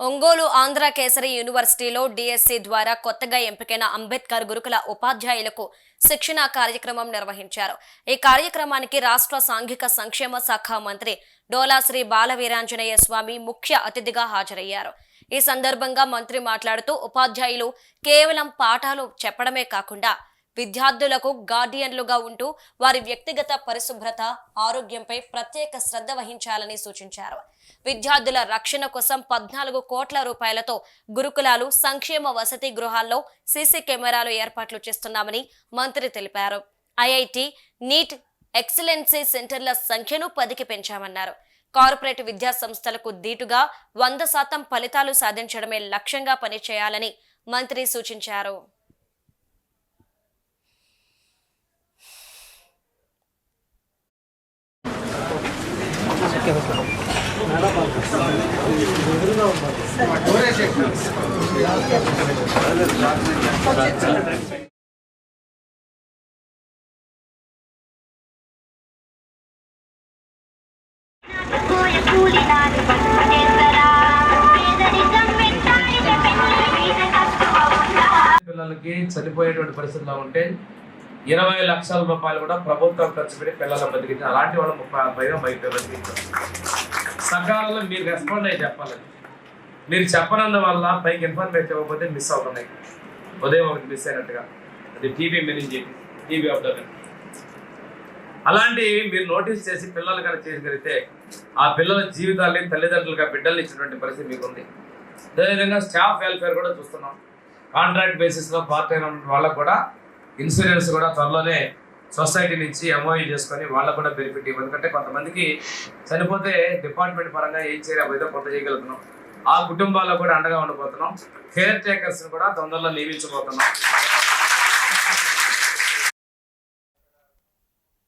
ఒంగోలు ఆంధ్ర కేసరి యూనివర్సిటీలో డిఎస్సి ద్వారా కొత్తగా ఎంపికైన అంబేద్కర్ గురుకుల ఉపాధ్యాయులకు శిక్షణ కార్యక్రమం నిర్వహించారు. ఈ కార్యక్రమానికి రాష్ట్ర సాంఘిక సంక్షేమ శాఖ మంత్రి డోలా శ్రీ బాలవీరాంజనేయ స్వామి ముఖ్య అతిథిగా హాజరయ్యారు. ఈ సందర్భంగా మంత్రి మాట్లాడుతూ ఉపాధ్యాయులు కేవలం పాఠాలు చెప్పడమే కాకుండా విద్యార్థులకు గార్డియన్లుగా ఉంటూ వారి వ్యక్తిగత పరిశుభ్రత ఆరోగ్యంపై ప్రత్యేక శ్రద్ధ వహించాలని సూచించారు. విద్యార్థుల రక్షణ కోసం పద్నాలుగు కోట్ల రూపాయలతో గురుకులాలు సంక్షేమ వసతి గృహాల్లో సీసీ కెమెరాలు ఏర్పాట్లు చేస్తున్నామని మంత్రి తెలిపారు. ఐఐటి నీట్ ఎక్సలెన్సీ సెంటర్ల సంఖ్యను పదికి పెంచామన్నారు. కార్పొరేట్ విద్యా సంస్థలకు దీటుగా వంద శాతం ఫలితాలు సాధించడమే లక్ష్యంగా పనిచేయాలని మంత్రి సూచించారు. కట్టువ ఉందా పిల్లలకి చనిపోయేటువంటి పరిస్థితిలో ఉంటే ఇరవై లక్షల రూపాయలు కూడా ప్రభుత్వం ఖర్చు పెట్టి పిల్లలు బతికించారు అలాంటి వాళ్ళు ముప్పై పైగా బయట బతికించారు. సకాలంలో మీరు రెస్పాండ్ అయ్యి చెప్పాలి. మీరు చెప్పనందు వల్ల పైకి ఇన్ఫర్మేషన్ ఇవ్వకపోతే మిస్ అవుతున్నాయి. ఉదయం ఒకటి మిస్ అయినట్టుగా. అది టీవీ మెనింజి టీవీ ఆఫ్ అలాంటివి మీరు నోటీస్ చేసి పిల్లలు కనుక చేయగలిగితే ఆ పిల్లల జీవితాల్ని తల్లిదండ్రులుగా బిడ్డలు ఇచ్చినటువంటి పరిస్థితి మీకు ఉంది అదేవిధంగా స్టాఫ్ వెల్ఫేర్ కూడా చూస్తున్నాం. కాంట్రాక్ట్ బేసిస్లో పార్ట్ అయిన వాళ్ళకు కూడా ఇన్సూరెన్స్ కూడా త్వరలోనే సొసైటీ నుంచి ఎంఓఈ చేసుకొని వాళ్ళకు కూడా బెనిఫిట్ ఎందుకంటే కొంతమందికి చనిపోతే డిపార్ట్మెంట్ పరంగా ఏం చేయలేకపోతే కొంత చేయగలుగుతున్నాం. ఆ కుటుంబాల్లో కూడా అండగా ఉండబోతున్నాం కేర్ టేకర్స్ని కూడా తొందరలో నియమించబోతున్నాం.